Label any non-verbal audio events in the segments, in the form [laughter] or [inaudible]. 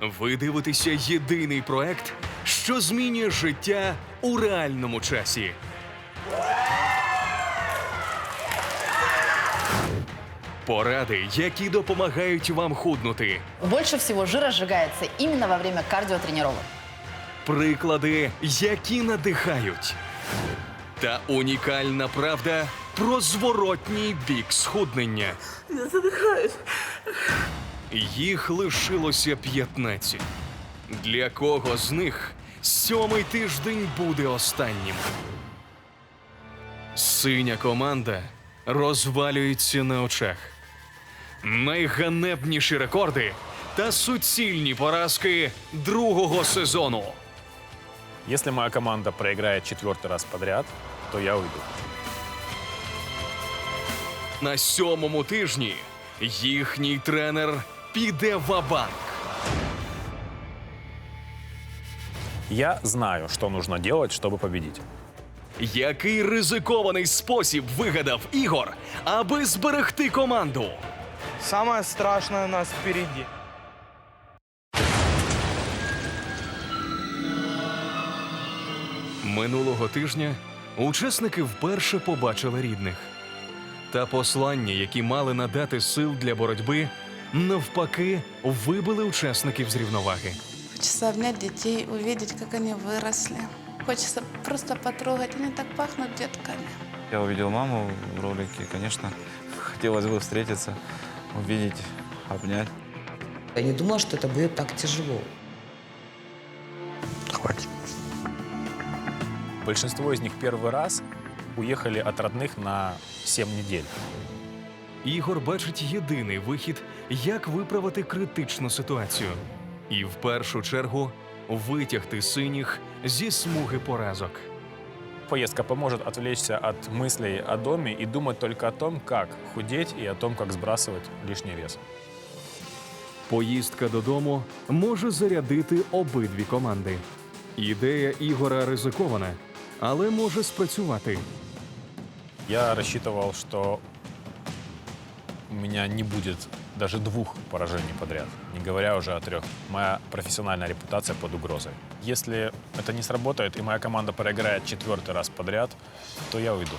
Ви дивитеся єдиний проект, що змінює життя у реальному часі. Поради, які допомагають вам худнути. Больше всего жира сжигается именно во время кардиотренировок. Приклади, які надихають. Та унікальна правда про зворотній бік схуднення. Я задихаюсь. Їх лишилося 15. Для кого з них сьомий тиждень буде останнім? Синя команда розвалюється на очах. Найганебніші рекорди та суцільні поразки другого сезону. Если моя команда проиграет четвертый раз подряд, то я уйду. На сьомому тижні їхній тренер піде ва-банк. Я знаю, что нужно делать, чтобы победить. Який ризикований спосіб вигадав Ігор, аби зберегти команду? Самое страшное у нас впереди. Минулого тижня учасники вперше побачили рідних. Та послання, які мали надати сил для боротьби, навпаки, вибили учасників з рівноваги. Хочется обнять детей, увидеть, как они выросли. Хочется просто потрогать. Они так пахнут детками. Я увидел маму в ролике, конечно, [laughs] хотелось бы встретиться, увидеть, обнять. Я не думала, что это будет так тяжело. Большинство из них первый раз уехали от родных на 7 недель. Ігор бачить єдиний вихід, як виправити критичну ситуацію. І в першу чергу витягти синіх зі смуги поразок. Поездка поможет отвлечься от мыслей о доме и думать только о том, как худеть и о том, как сбрасывать лишний вес. Поїздка додому може зарядити обидві команди. Ідея Ігора ризикована, але може спрацювати. Я рассчитывал, что у меня не будет даже двух поражений подряд, не говоря уже о трех. Моя профессиональная репутация под угрозой. Если это не сработает и моя команда проиграет четвертый раз подряд, то я уйду.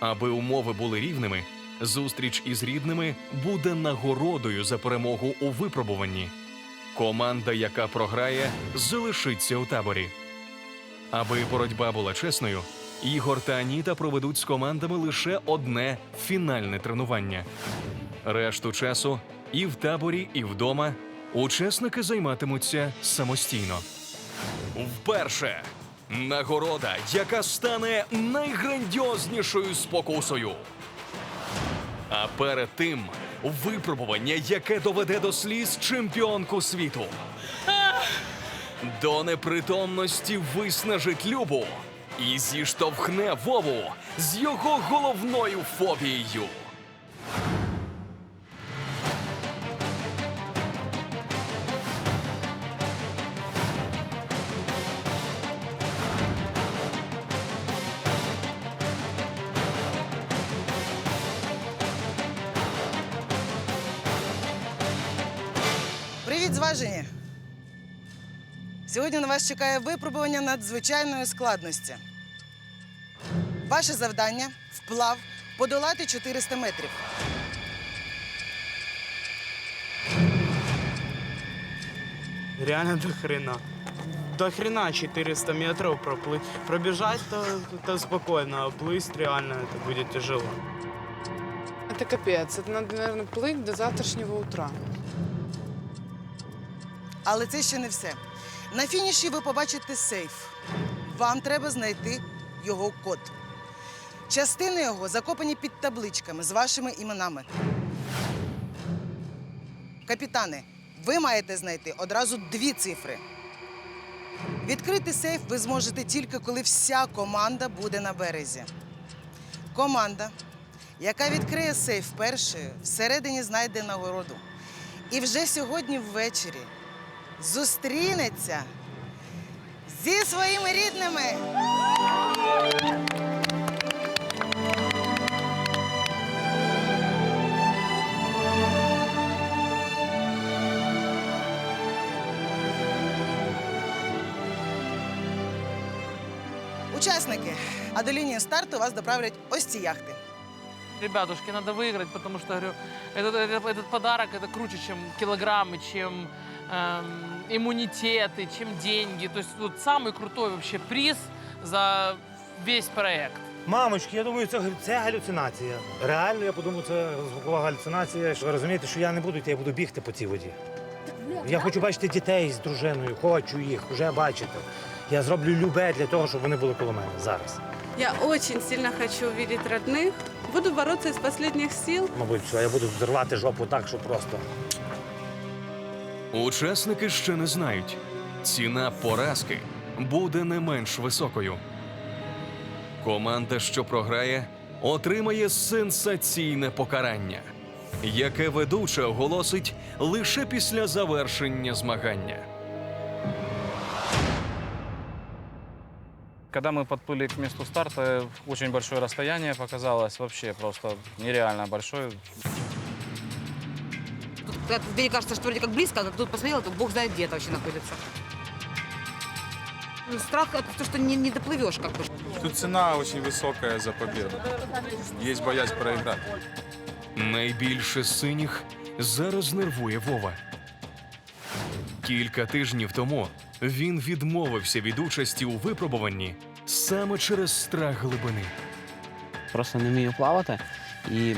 Аби умови були рівними, зустріч із рідними буде нагородою за перемогу у випробуванні. Команда, яка програє, залишиться у таборі. Аби боротьба була чесною, Ігор та Аніта проведуть з командами лише одне фінальне тренування. Решту часу і в таборі, і вдома учасники займатимуться самостійно. Вперше нагорода, яка стане найграндіознішою спокусою. А перед тим випробування, яке доведе до сліз чемпіонку світу. До непритомності виснажить Любу і зіштовхне Вову з його головною фобією. Привіт, зважені! Сьогодні на вас чекає випробування надзвичайної складності. Ваше завдання вплав подолати 400 метрів. Реально до хрена. До хрена 400 метров проплыть. Пробежать то, то спокойно, а плыть реально это будет тяжело. Это капец. Это надо, наверное, плыть до завтрашнего утра. Але це ще не все. На фініші ви побачите сейф. Вам треба знайти його код. Частини його закопані під табличками з вашими іменами. Капітани, ви маєте знайти одразу дві цифри. Відкрити сейф ви зможете тільки коли вся команда буде на березі. Команда, яка відкриє сейф першою, всередині знайде нагороду. І вже сьогодні ввечері зустрінеться зі своїми рідними. Учасники, а до лінії старту вас доправлять ось ці яхти. Ребятушки, треба виграти, тому що говорю, этот, подарок, это круче, чем килограммы, чем эм, иммунитеты, чем деньги. То есть вот самый крутой вообще приз за весь проект. Мамочки, я думаю, це, це галюцинація. Реально, я подумав, це звукова галюцинація. Що ви розумієте, що я не буду йти, я буду бігти по цій воді. Я хочу бачити дітей з дружиною, хочу їх вже бачити. Я зроблю любе для того, щоб вони були коло мене зараз. Я очень сильно хочу увидеть родных. Буду бороться из последних сил. Мабуть, все, я буду взривати жопу так, що просто. Учасники ще не знають. Ціна поразки буде не менш високою. Команда, що програє, отримає сенсаційне покарання, яке ведуча оголосить лише після завершення змагання. Когда мы подплыли к месту старта, очень большое расстояние показалось, вообще просто нереально большое. Тут, когда тебе кажется, что вроде как близко, а тут посмотрела, то бог знает, где это вообще находится. Ну, Страх это то, что не, не доплывешь как бы. Тут цена очень высокая за победу. Есть боязнь проиграть. Найбільше синіх зараз нервує Вова. Кілька тижнів тому він відмовився від участі у випробуванні саме через страх глибини. Просто не вмію плавати, і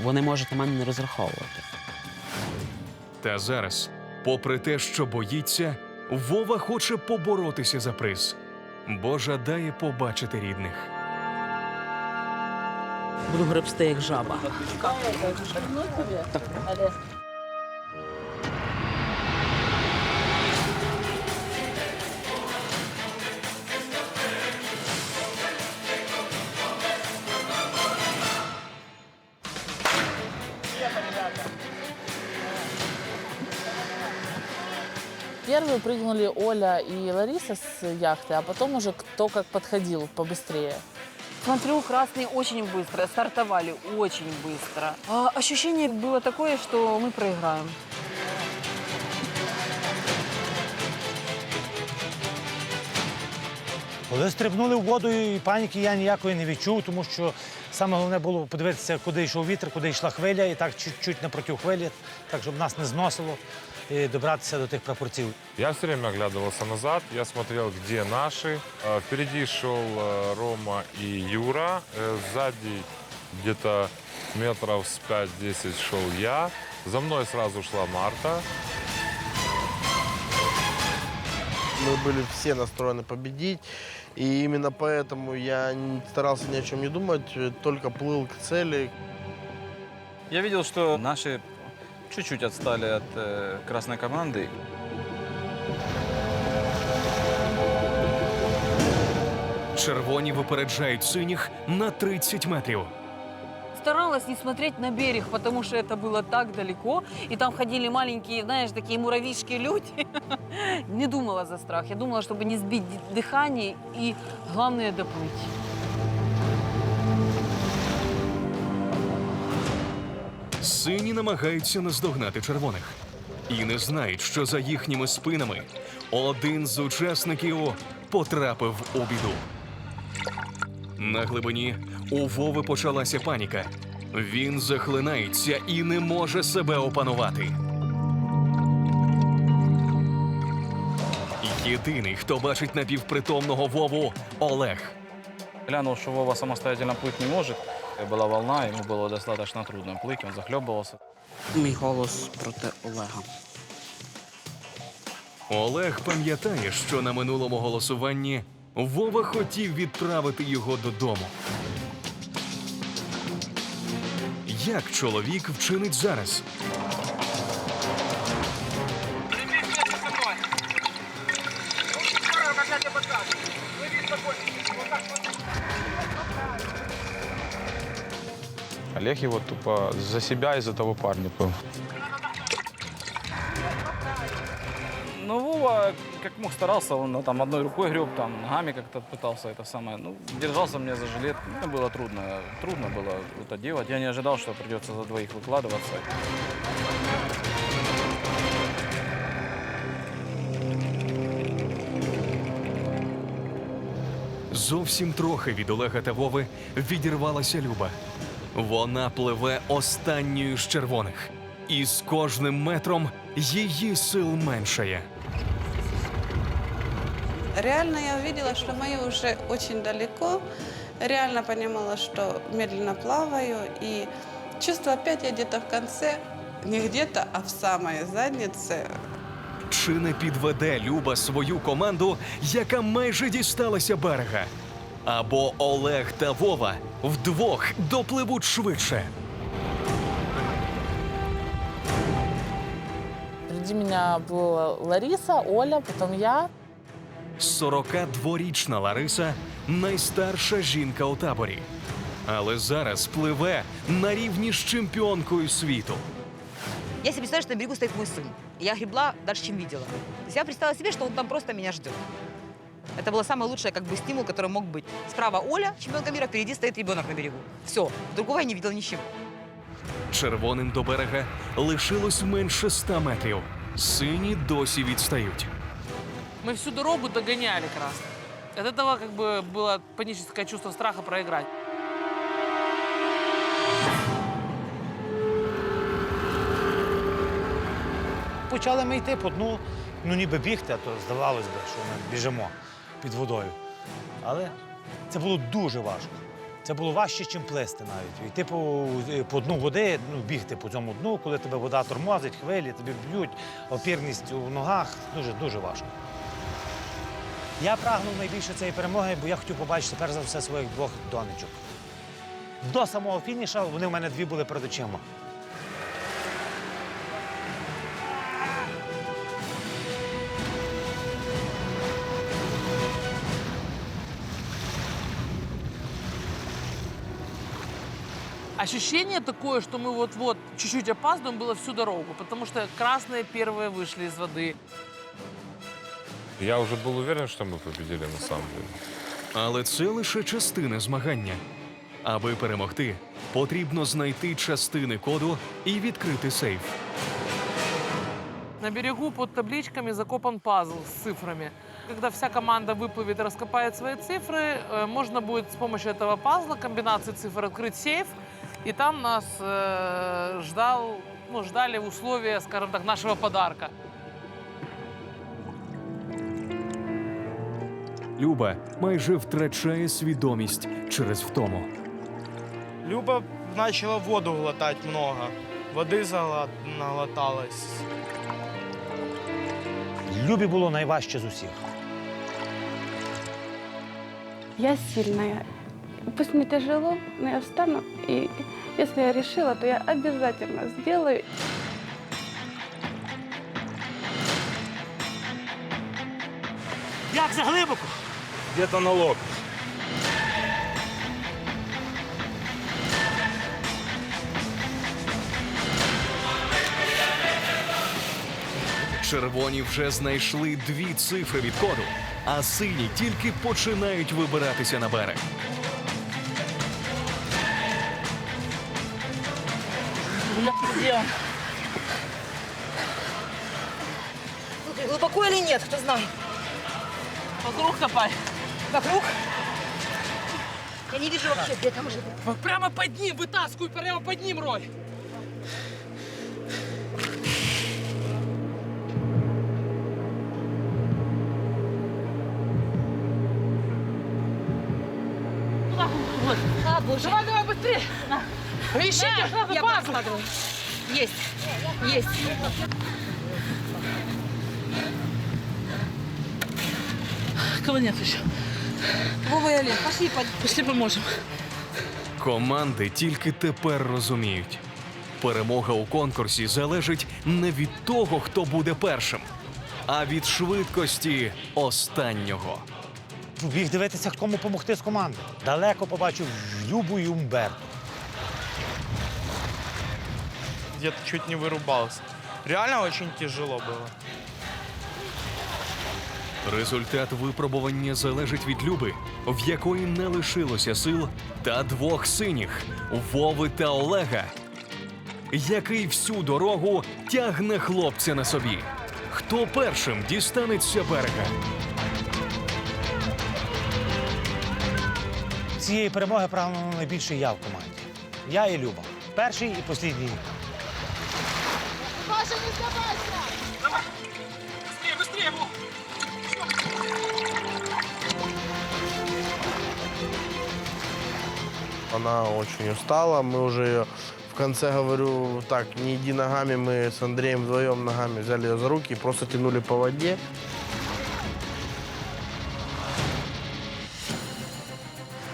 вони можуть на мене не розраховувати. Та зараз, попри те, що боїться, Вова хоче поборотися за приз, бо жадає побачити рідних. Буду гребсти як жаба. Первые прыгнули Оля и Лариса с яхты, а потом уже кто как подходил побыстрее. Смотрю, красные очень быстро, стартовали очень быстро. А ощущение было такое, что мы проиграем. Коли стрибнули в воду, і паніки я ніякої не відчув, тому що саме головне було подивитися, куди йшов вітер, куди йшла хвиля, і так чуть-чуть напроти хвилі, так щоб нас не зносило, І добратися до тих прапорців. Я все время оглядывался назад, я смотрел, где наши. Э, Впереди шел э, Рома и Юра, Э, сзади где-то метров с 5-10 шел я. За мной сразу шла Марта. Мы были все настроены победить, и именно поэтому я старался ни о чем не думать, э, только плыл к цели. Я видел, что наши чуть-чуть отстали от э, красной команды. Червоні випереджають синіх на 30 метрів. Старалась не смотреть на берег, потому что это было так далеко. И там ходили маленькие, знаешь, такие муравьишки люди. [laughs] Не думала за страх. Я думала, чтобы не сбить д- дыхание и, главное, доплыть. Сині намагаються наздогнати червоних і не знають, що за їхніми спинами один з учасників потрапив у біду. На глибині у Вови почалася паніка. Він захлинається і не може себе опанувати. Єдиний, хто бачить напівпритомного Вову Олег. Глянул, что Вова самостоятельно плыть не может. Была волна, ему было достаточно трудно плыть, он захлебывался. Мій голос проти Олега. Олег пам'ятає, що на минулому голосуванні Вова хотів відправити його додому. Як чоловік вчинить зараз? Олег его тупо за себя и за того парня был. Ну, Вова как мог старался, он ну, там одной рукой греб, там ногами как-то пытался это самое. Ну, держался мне за жилет. Мне было трудно, трудно было это делать. Я не ожидал, что придется за двоих выкладываться. Зовсім трохи від Олега та Вови відірвалася Люба. Вона пливе останньою з червоних, і з кожним метром її сил меншає. Реально я увидела, что мои уже очень далеко. Реально понимала, что медленно плаваю. И чувство опять я где-то в конце, не где-то, а в самой заднице. Чи не підведе Люба свою команду, яка майже дісталася берега? Або Олег та Вова вдвох допливуть швидше. Впереди меня была Лариса, Оля, потом я. 42-річна Лариса найстарша жінка у таборі. Але зараз пливе на рівні з чемпіонкою світу. Я себе представляю, что на берегу стоит мой сын. Я гребла дальше, чем видела. То есть я представила себе, что он там просто меня ждет. Это было самое лучшее как бы стимул, который мог быть. Справа Оля, чемпионка мира, впереди стоит ребенок на берегу. Все. Другого я не видела ничего. Червоним до берега лишилось менше 100 метрів. Сині досі відстають. Мы всю дорогу догоняли красных. От этого как бы было паническое чувство страха проиграть. Почали ми йти по дну, ну ніби бігти, а то здавалось би, що ми біжимо під водою. Але це було дуже важко. Це було важче, ніж плисти навіть. Йти по, по дну води, ну, бігти по цьому дну, коли тебе вода тормозить, хвилі, тобі б'ють, опірність у ногах. Дуже, дуже важко. Я прагнув найбільше цієї перемоги, бо я хотів побачити перш за все своїх двох донечок. До самого фініша вони в мене дві були перед очима. Ощущение такое, что мы вот-вот чуть-чуть опаздываем, было всю дорогу, потому что красные первые вышли из воды. Я уже был уверен, что мы победили на самом деле. Але це лише частина змагання. Аби перемогти, потрібно знайти частини коду і відкрити сейф. На берегу под табличками закопан пазл с цифрами. Когда вся команда выплывет и раскопает свои цифры, э, можно будет с помощью этого пазла, комбинации цифр, открыть сейф. И там нас э, ждал, ну, ждали условия, скажем так, нашего подарка. Люба майже втрачає свідомість через втому. Люба начала воду глотать много. Воды загла- наглоталась. Любі було найважче з усіх. Я сильная. Пусть мне тяжело, но я встану. И если я решила, то я обязательно сделаю. Як заглибоко? Где-то на лоб. Червоні вже знайшли дві цифри від коду, а сині тільки починають вибиратися на берег. Слушай, глубоко или нет, кто знает. Вокруг копай. Вокруг? Я не вижу вообще, где там уже. Прямо под ним, вытаскивай, прямо под ним. А, боже. Давай, давай, быстрее. Ищите сразу Я пазл. подкладываю. Есть. Есть. Кого нет еще? Вова и Олег, пошли под... Пошли поможем. Команди тільки тепер розуміють. Перемога у конкурсі залежить не від того, хто буде першим, а від швидкості останнього. Біг дивитися, кому допомогти з команди. Далеко побачив Любу і Умберту. Где-то чуть не вырубался. Реально очень тяжело было. Результат випробування залежить від Люби, в якої не лишилося сил, та двох синіх Вови та Олега, який всю дорогу тягне хлопця на собі. Хто першим дістанеться берега? цієї перемоги прагну найбільше я в команді. Я і Люба. Перший і послідній. Она очень устала. Мы уже ее в конце, говорю, так, не иди ногами. Мы с Андреем вдвоем ногами взяли ее за руки и просто тянули по воде.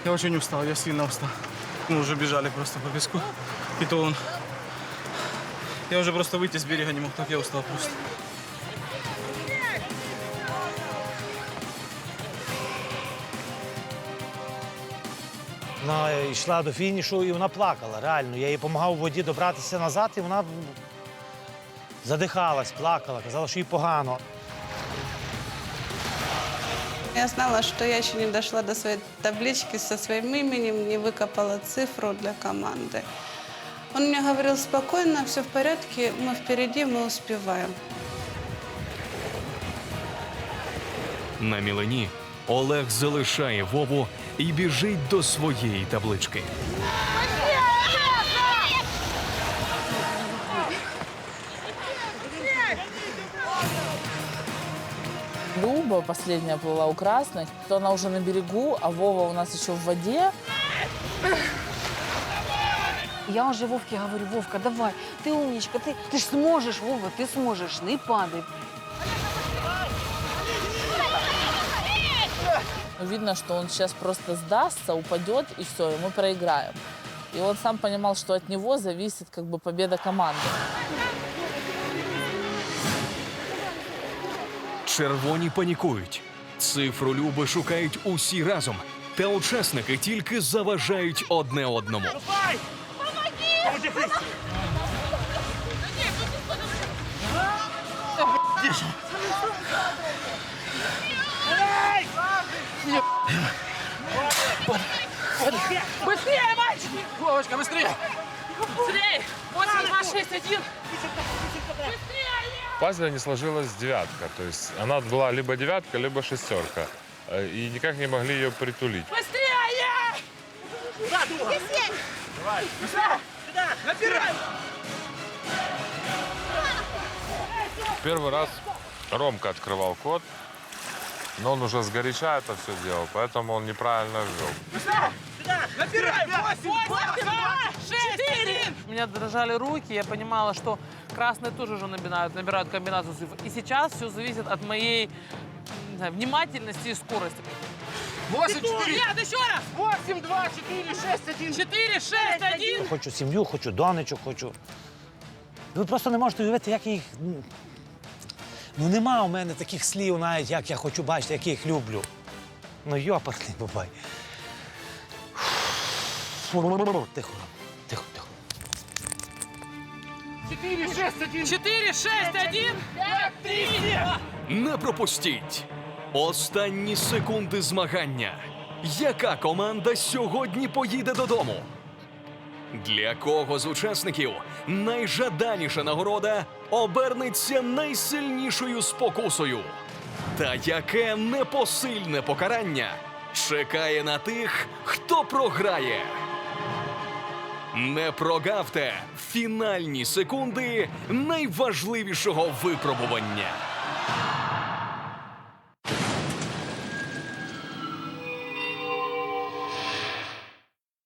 Я очень устал, я сильно устал. Мы уже бежали просто по песку. И то он... Я уже просто выйти с берега не мог, так я устал просто. Вона йшла до фінішу і вона плакала. Реально. Я їй допомагав у воді добратися назад, і вона задихалась, плакала, казала, що їй погано. Я знала, что я еще не дошла до своей таблички со своим именем, не выкопала цифру для команды. Он мне говорил, спокойно, все в порядке, мы впереди, мы успеваем. На мілені Олег залишає Вову і біжить до своєї таблички. Люба последняя плыла у красных, то она уже на берегу, а Вова у нас еще в воде. Я уже Вовке говорю, Вовка, давай, ты умничка, ты, ты ж сможешь, Вова, ты сможешь, не падай. Видно, что он сейчас просто сдастся, упадет, и все, и мы проиграем. И он сам понимал, что от него зависит как бы победа команды. Червоні панікують. Цифру Люби шукають усі разом. Та учасники тільки заважають одне одному. Быстрее, мальчик! Вовочка, быстрее! Быстрее! 8, 2, 6, 1! В пазле не сложилась девятка. То есть она была либо девятка, либо шестерка. Э, И никак не могли ее притулить. Быстрее! Первый раз Ромка открывал код, но он уже сгоряча это все делал, поэтому он неправильно ввел. У меня дрожали руки, я понимала, что красные тоже уже набирают, набирают комбинацию цифр. И сейчас все зависит от моей знаю, внимательности и скорости. 8, 4. Нет, еще раз. 8, 2, 4, 6, 1. 4, 6, 1. Хочу сім'ю, хочу донечок, хочу. Ви просто не можете уявити, як я їх. Ну, нема у мене таких слів, навіть як я хочу бачити, як я їх люблю. Ну, йопарний бабай. Тихо, тихо, тихо. 4, 6, 1. 3. Не пропустіть! Останні секунди змагання. Яка команда сьогодні поїде додому? Для кого з учасників найжаданіша нагорода обернеться найсильнішою спокусою? Та яке непосильне покарання чекає на тих, хто програє? Не прогавте фінальні секунди найважливішого випробування.